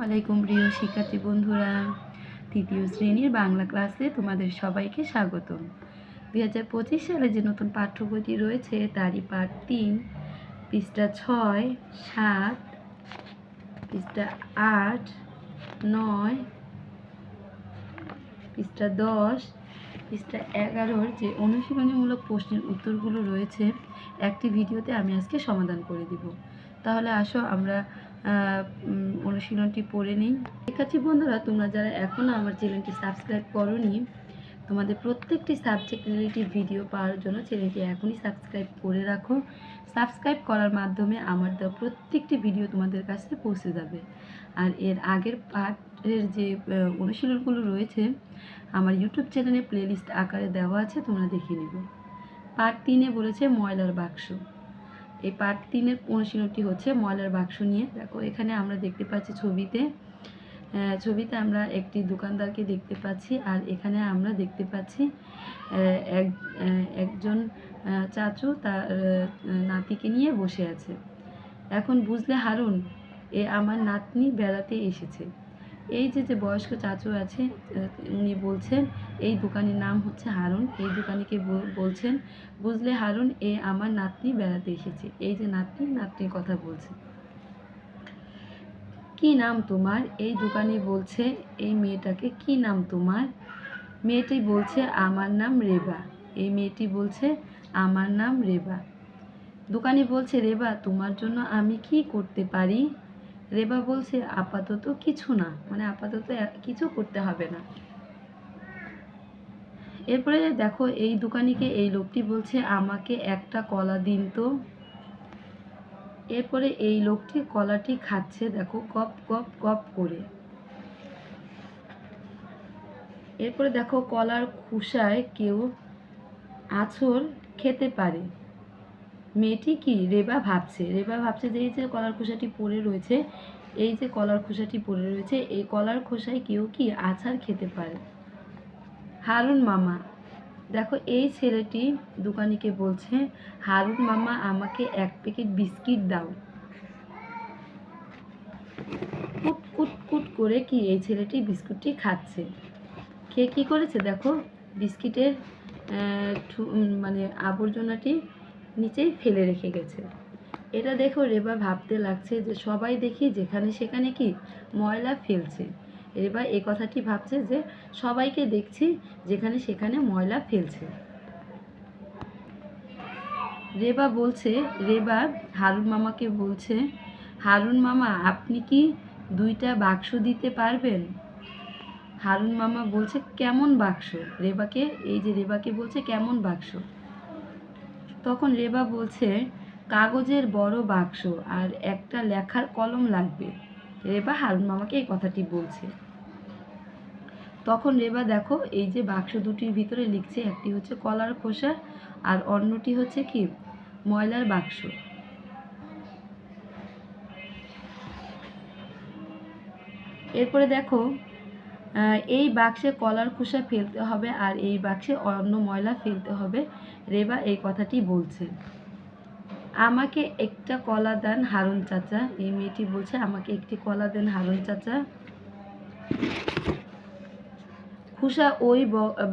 ওয়ালাইকুম প্রিয় শিক্ষার্থী বন্ধুরা, তৃতীয় শ্রেণির বাংলা ক্লাসে তোমাদের সবাইকে স্বাগতম দুই হাজার পঁচিশ সালে যে নতুন পাঠ্য বইটি রয়েছে, তারই পাঠ তিন, পৃষ্ঠা ছয়, সাত, পৃষ্ঠা আট, নয়, পৃষ্ঠা দশ, পৃষ্ঠা এগারোর যে অনুশীলনীমূলক প্রশ্নের উত্তরগুলো রয়েছে, একটি ভিডিওতে আমি আজকে সমাধান করে দিব। তাহলে আসো আমরা অনুশীলনটি পড়ে নিই। শিক্ষার্থী বন্ধুরা, তোমরা যারা এখনও আমার চ্যানেলটি সাবস্ক্রাইব করনি, তোমাদের প্রত্যেকটি সাবজেক্ট রিলেটিভ ভিডিও পাওয়ার জন্য চ্যানেলটি এখনই সাবস্ক্রাইব করে রাখো। সাবস্ক্রাইব করার মাধ্যমে আমার দেওয়া প্রত্যেকটি ভিডিও তোমাদের কাছে পৌঁছে যাবে। আর এর আগের পাঠের যে অনুশীলনগুলো রয়েছে, আমার ইউটিউব চ্যানেলে প্লেলিস্ট আকারে দেওয়া আছে, তোমরা দেখে নেবে। পার্ট তিনে বলেছে ময়লার বাক্স। এই পার্ট তিনের অনুশীলনটি হচ্ছে ময়লার বাক্স নিয়ে। দেখো, এখানে আমরা দেখতে পাচ্ছি ছবিতে ছবিতে আমরা একটি দোকানদারকে দেখতে পাচ্ছি আর এখানে আমরা দেখতে পাচ্ছি এক একজন চাচু তার নাতিকে নিয়ে বসে আছে। এখন বুঝলে হারুন, এ আমার নাতনি বেড়াতে এসেছে। এই যে যে বয়স্ক চাচু আছে উনি বলছেন, এই দোকানের নাম হচ্ছে হারুন। এই দোকানিকে বলছেন, বুঝলে হারুন, এ আমার নাতনি বেড়াতে এসেছে। এই যে নাতনি, নাতনির কথা বলছে। কি নাম তোমার? এই দোকানি বলছে, এই মেয়েটাকে কি নাম তোমার? মেয়েটি বলছে, আমার নাম রেবা। এই মেয়েটি বলছে, আমার নাম রেবা। দোকানি বলছে, রেবা, তোমার জন্য আমি কি করতে পারি? রেবা বলছে, আপাতত কিছু না মানে আপাতত কিছু করতে হবে না। এরপরে দেখো, এই দোকানিকে, এই লোকটি বলছে, আমাকে একটা কলা দিন তো। এরপরে এই লোকটি কলাটি খাচ্ছে, দেখো, গপ গপ গপ করে। এরপরে দেখো, কলার খুসায় কেউ আছর খেতে পারে। মেয়েটি কি? রেবা ভাবছে। রেবা ভাবছে যে এই যে কলার খোসাটি পড়ে রয়েছে, এই যে কলার খোসাটি পড়ে রয়েছে, এই কলার খোসায় কেউ কি আছাড় খেতে পারে? হারুন মামা, দেখো এই ছেলেটি দোকানিকে বলছে, হারুন মামা, আমাকে এক প্যাকেট বিস্কিট দাও। কুট কুট কুট করে কি এই ছেলেটি বিস্কুটটি খাচ্ছে? খেয়ে কী করেছে? দেখো, বিস্কিটের মানে আবর্জনাটি নিচেই ফেলে রেখে গেছে। এটা দেখো রেবা ভাবতে লাগছে যে সবাই দেখি যেখানে সেখানে কি ময়লা ফেলছে। রেবা এ কথাটি ভাবছে যে সবাইকে দেখছি যেখানে সেখানে ময়লা ফেলছে। রেবা বলছে, রেবা, হারুন মামাকে বলছে, হারুন মামা, আপনি কি দুইটা বাক্স দিতে পারবেন? হারুন মামা বলছে, কেমন বাক্স? রেবাকে, এই যে রেবাকে বলছে, কেমন বাক্স? তখন রেবা বলছে, কাগজের বড় বাক্স আর একটা লেখার কলম লাগবে। রেবা হারুন মামাকে এই কথাটি বলছে। তখন রেবা, দেখো, এই যে বাক্স দুটির ভিতরে লিখছে, একটি হচ্ছে কলার খোসা আর অন্যটি হচ্ছে কি? ময়লার বাক্স। এরপরে দেখো এই বাক্সে কলার খোসা ফেলতে হবে আর এই বাক্সে অন্য ময়লা ফেলতে হবে। রেবা এই কথাটি বলছে। আমাকে একটা কলা দেন হারুন চাচা। এই মেয়েটি বলছে, আমাকে একটি কলা দেন হারুন চাচা। খুসা ওই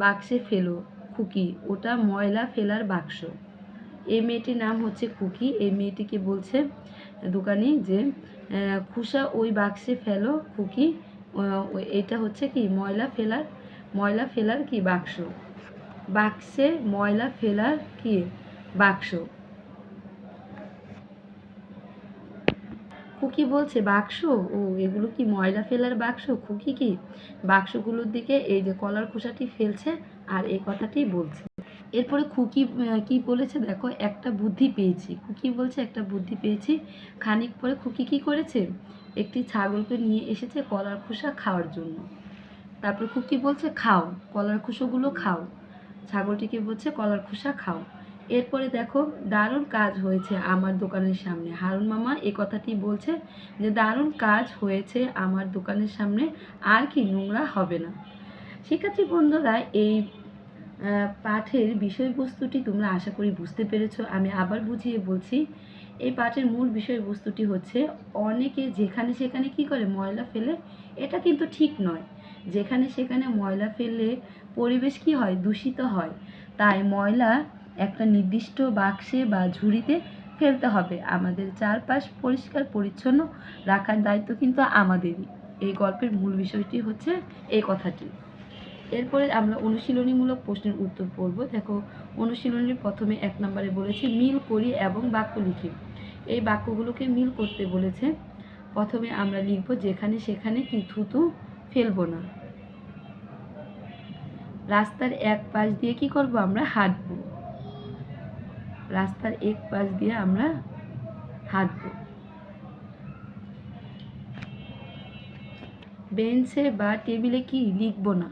বাক্সে ফেলো, খুকি। ওটা ময়লা ফেলার বাক্স। এই মেয়েটির নাম হচ্ছে খুকি। এই মেয়েটিকে বলছে দোকানি যে খুসা ওই বাক্সে ফেলো, খুকি এটা হচ্ছে কি ময়লা ফেলার ময়লা ফেলার কি বাক্স? বাক্সে ময়লা ফেলার কি বাক্স? খুকি বলছে, বাক্স? ও, এগুলো কি ময়লা ফেলার বাক্স? খুকি কি? বাক্সগুলোর দিকে এই যে কলার খোসাটি ফেলছে আর এই কথাটি বলছে। এরপরে খুকি কি বলেছে দেখো, একটা বুদ্ধি পেয়েছি। খুকি বলছে, একটা বুদ্ধি পেয়েছি? খানিক পরে খুকি কি করেছে? একটি ছাগলকে নিয়ে এসেছে কলার খোসা খাওয়ার জন্য। তারপর খুকি বলছে, খাও, কলার খোসাগুলো খাও। ছাগলটিকে বলছে, কলার খোসা খাও। এরপরে দেখো, দারুণ কাজ হয়েছে আমার দোকানের সামনে। হারুন মামা এ কথাটি বলছে যে, দারুণ কাজ হয়েছে আমার দোকানের সামনে, আর কি নোংরা হবে না। শিক্ষার্থী বন্ধুরা, এই পাঠের বিষয়বস্তুটি তোমরা আশা করি বুঝতে পেরেছ। আমি আবার বুঝিয়ে বলছি, এই পাঠের মূল বিষয়বস্তুটি হচ্ছে, অনেকে যেখানে সেখানে কি করে ময়লা ফেলে, এটা কিন্তু ঠিক নয়। যেখানে সেখানে ময়লা ফেললে পরিবেশ কি হয়? দূষিত হয়। তাই ময়লা একটা নির্দিষ্ট বাক্সে বা ঝুড়িতে ফেলতে হবে। আমাদের চারপাশ পরিষ্কার, পরিচ্ছন্ন রাখার দায়িত্ব কিন্তু আমাদেরই। এই গল্পের মূল বিষয়টি হচ্ছে এই কথাটি। এরপরে আমরা অনুশীলনীমূলক প্রশ্নের উত্তর পড়ব। দেখো অনুশীলনীর প্রথমে এক নম্বরে বলেছে, মিল করি এবং বাক্য লিখি। এই বাক্যগুলোকে মিল করতে বলেছে। প্রথমে আমরা লিখব, যেখানে সেখানে কি থুতু ফেলব না। রাস্তার এক পাশ দিয়ে কি করব আমরা? হাঁটবো। রাস্তার এক পাশ দিয়ে আমরা হাঁটবো। বেঞ্চে বা টেবিলে কি লিখব না?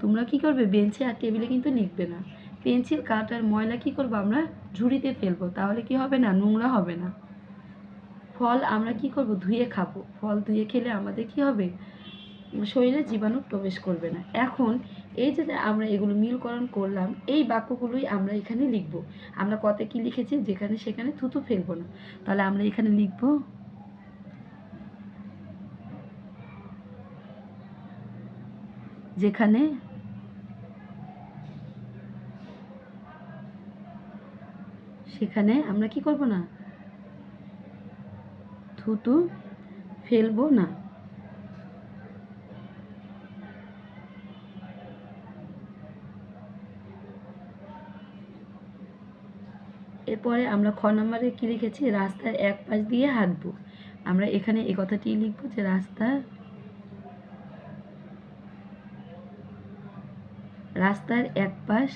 তোমরা কি করবে? বেঞ্চে আর টেবিলে কিন্তু লিখবে না। পেন্সিল, কাঠ আর ময়লা কি করব আমরা? ঝুড়িতে ফেলব। তাহলে কি হবে না? নোংরা হবে না। ফল আমরা কি করব? ধুয়ে খাব। ফল ধুয়ে খেলে আমাদের কি হবে? শরীরে জীবাণু প্রবেশ করবে না। এখন এই যে আমরা এগুলো মিলকরণ করলাম, এই বাক্যগুলোই আমরা এখানে লিখব। আমরা কত কি লিখেছি? যেখানে সেখানে থুতু ফেলব না। তাহলে আমরা এখানে লিখব যেখানে সেখানে আমরা কি করব না? থুতু ফেলব না। এরপরে আমরা খ নম্বরে কী লিখেছি? রাস্তার এক পাশ দিয়ে হাঁটবো। আমরা এখানে এই কথাটি লিখব যে রাস্তার রাস্তার এক পাশ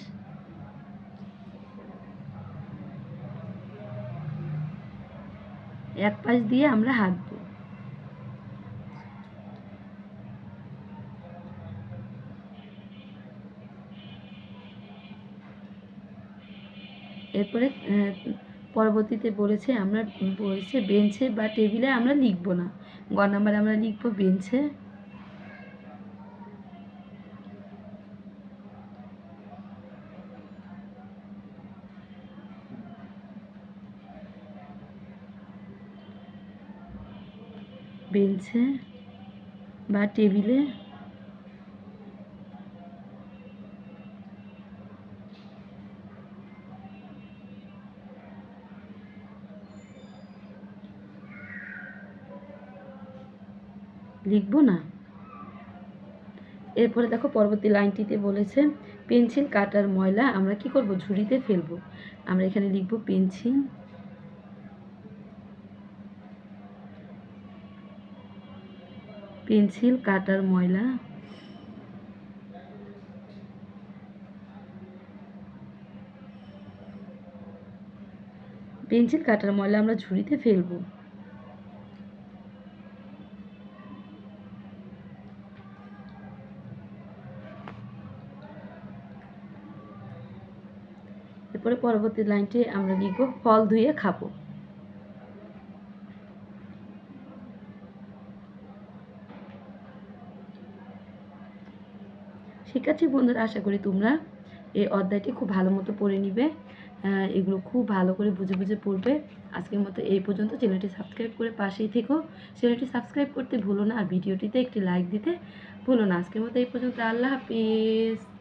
এক পাশ দিয়ে আমরা হাঁটবো। এরপরে পরবর্তীতে বলেছে, আমরা বলেছে বেঞ্চে বা টেবিলে আমরা লিখব না। গ নাম্বারে আমরা লিখব বেঞ্চে বেঞ্চে বা টেবিলে লিখব না। এরপরে দেখো পরবর্তী লাইনটিতে বলেছে, পেন্সিল, কাটার ময়লা আমরা কি করব? ঝুড়িতে ফেলব। আমরা এখানে লিখব পেন্সিল পেন্সিল, কাটার ময়লা পেন্সিল, কাটার ময়লা আমরা ঝুড়িতে ফেলব। এরপরে পরবর্তী লাইনটি আমরা লিখব, ফল ধুয়ে খাব। শিক্ষার্থী বন্ধুরা, আশা করি তোমরা এই অধ্যায়টি খুব ভালো মতো পড়ে নিবে। এগুলো খুব ভালো করে বুঝে বুঝে পড়বে। আজকের মতো এই পর্যন্ত। চ্যানেলটি সাবস্ক্রাইব করে পাশেই থেকো। চ্যানেলটি সাবস্ক্রাইব করতে ভুলো না আর ভিডিওটিতে একটি লাইক দিতে ভুলো না। আজকের মতো এই পর্যন্ত। আল্লাহ হাফিজ।